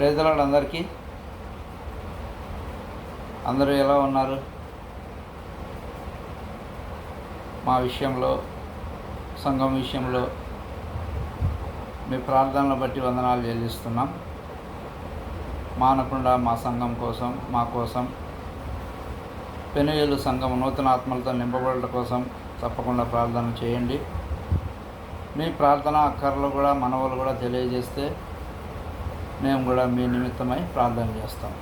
ప్రజలాడు అందరికీ. అందరూ ఎలా ఉన్నారు? మా విషయంలో సంఘం విషయంలో మీ ప్రార్థనలు బట్టి వందనాలు చెల్లిస్తున్నాం. మానకుండా మా సంఘం కోసం మా కోసం పెనుయేలు సంఘం నూతన ఆత్మలతో నింపబడటం కోసం తప్పకుండా ప్రార్థన చేయండి. మీ ప్రార్థన అక్కర్లు కూడా మనవలు కూడా తెలియజేస్తే మేము కూడా మీ నిమిత్తమై ప్రార్థన చేస్తాం.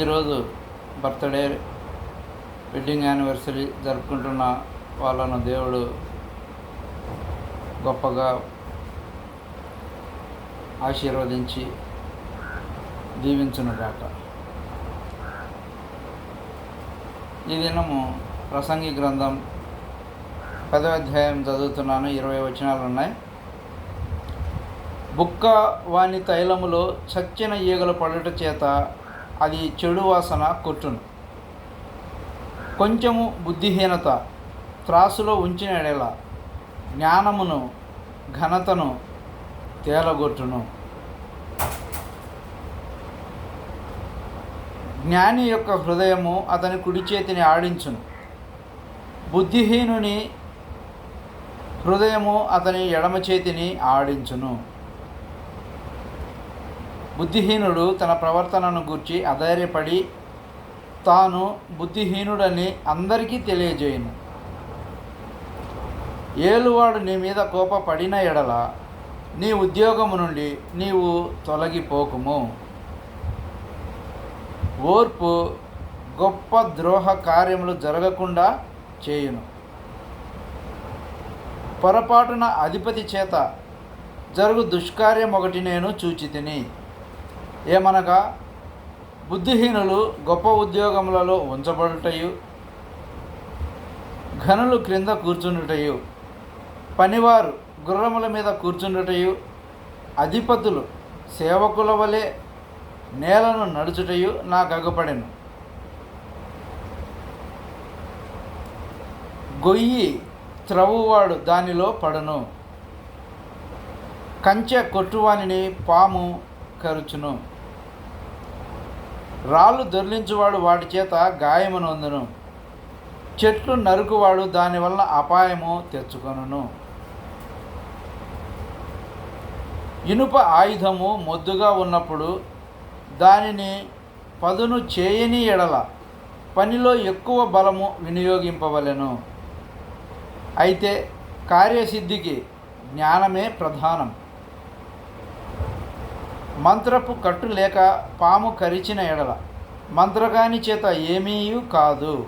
ఈరోజు బర్త్డే వెడ్డింగ్ యానివర్సరీ జరుపుకుంటున్న వాళ్ళను దేవుడు గొప్పగా ఆశీర్వదించి దీవించునుగాక. ఈ దినము ప్రసంగి గ్రంథం పదవ అధ్యాయం చదువుతున్నాను. ఇరవై వచనాలు ఉన్నాయి బుక్క వాని తైలములో చచ్చిన ఈగలు పడట చేత అది చెడు వాసన కొట్టును. కొంచెము బుద్ధిహీనత త్రాసులో ఉంచిన ఎడల జ్ఞానమును ఘనతను తేలగొట్టును. జ్ఞాని యొక్క హృదయము అతని కుడి చేతిని ఆడించును. బుద్ధిహీనుని హృదయము అతని ఎడమ చేతిని ఆడించును. బుద్ధిహీనుడు తన ప్రవర్తనను గూర్చి అధైర్యపడి తాను బుద్ధిహీనుడని అందరికీ తెలియజేయును. ఏలువాడు నీ మీద కోపపడిన ఎడల నీ ఉద్యోగము నుండి నీవు తొలగిపోకుము. ఓర్పు గొప్ప ద్రోహ కార్యములు జరగకుండా చేయును. పొరపాటున అధిపతి చేత జరుగు దుష్కార్యం ఒకటి నేను చూచితిని. ఏమనగా బుద్ధిహీనులు గొప్ప ఉద్యోగములలో ఉంచబడుటయు ఘనులు క్రింద కూర్చుండుటయు పనివారు గుర్రముల మీద కూర్చుండుటయు అధిపతులు సేవకుల వలె నేలను నడుచుటయు నాకు అగుపడెను గొయ్యి త్రవ్వువాడు దానిలో పడను. కంచె కొట్టువానిని పాము కరుచును. రాళ్ళు దొర్లించువాడు వాటి చేత గాయమునందును. చెట్లు నరుకువాడు దానివల్ల అపాయము తెచ్చుకొనును. ఇనుప ఆయుధము మొద్దుగా ఉన్నప్పుడు దానిని పదును చేయని ఎడల పనిలో ఎక్కువ బలము వినియోగింపవలెను. అయితే కార్యసిద్ధికి జ్ఞానమే ప్రధానం. మంత్రపు కట్టు లేక పాము కరిచిన ఎడల. మంత్రగాని చేత ఏమీ కాదు.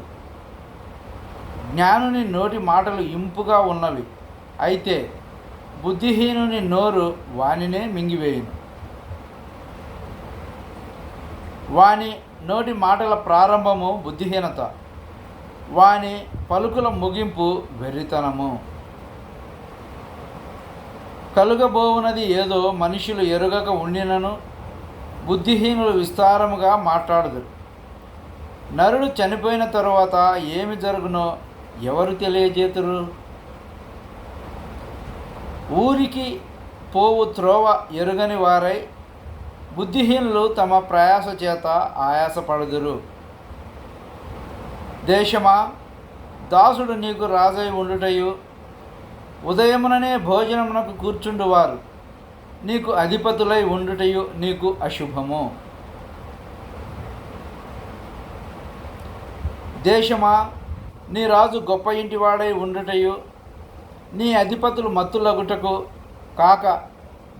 జ్ఞానుని నోటి మాటలు ఇంపుగా ఉన్నవి. అయితే బుద్ధిహీనుని నోరు వానినే మింగివేయును. వాని నోటి మాటల ప్రారంభము బుద్ధిహీనత. వాని పలుకుల ముగింపు వెర్రితనము. కలుగబోవునది ఏదో మనుషులు ఎరుగక ఉండినను బుద్ధిహీనులు విస్తారముగా మాట్లాడదురు. నరుడు చనిపోయిన తరువాత ఏమి జరుగునో ఎవరు తెలియజేతురు? ఊరికి పోవు త్రోవ ఎరుగని వారై బుద్ధిహీనులు తమ ప్రయాస చేత ఆయాసపడుదురు. దేశమా దాసుడు నీకు రాజై ఉండుటయు ఉదయముననే భోజనమునకు కూర్చుండువారు. నీకు అధిపతులై ఉండుటయు నీకు అశుభము. దేశమా నీ రాజు గొప్ప ఇంటివాడై ఉండుటయు నీ అధిపతులు మత్తులగుటకు కాక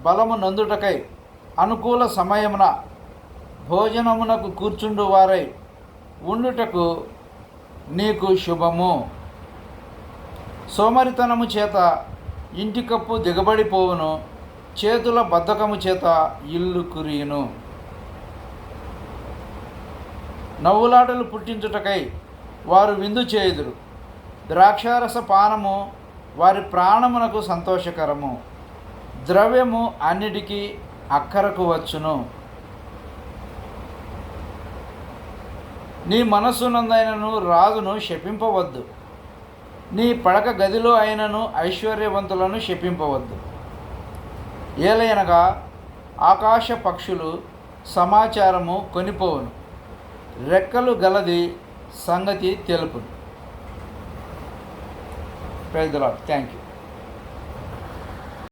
బలము నందుటకై అనుకూల సమయమున భోజనమునకు కూర్చుండు వారై ఉండుటకు నీకు శుభము. సోమరితనము చేత ఇంటి కప్పు దిగబడిపోవును చేతుల బద్ధకము చేత ఇల్లు కురియును. నవ్వులాటలు పుట్టించుటకై వారు విందు చేయుదురు. ద్రాక్షారస పానము వారి ప్రాణమునకు సంతోషకరము. ద్రవ్యము అన్నిటికీ అక్కరకు వచ్చును. నీ మనస్సునందైనను రాజును శపింపవద్దు. నీ పడక గదిలో అయినను ఐశ్వర్యవంతులను శపింపవద్దు. ఏలయనగా ఆకాశ పక్షులు సమాచారము కొనిపోవును. రెక్కలు గలది సంగతి తెలుపును. Praise thank you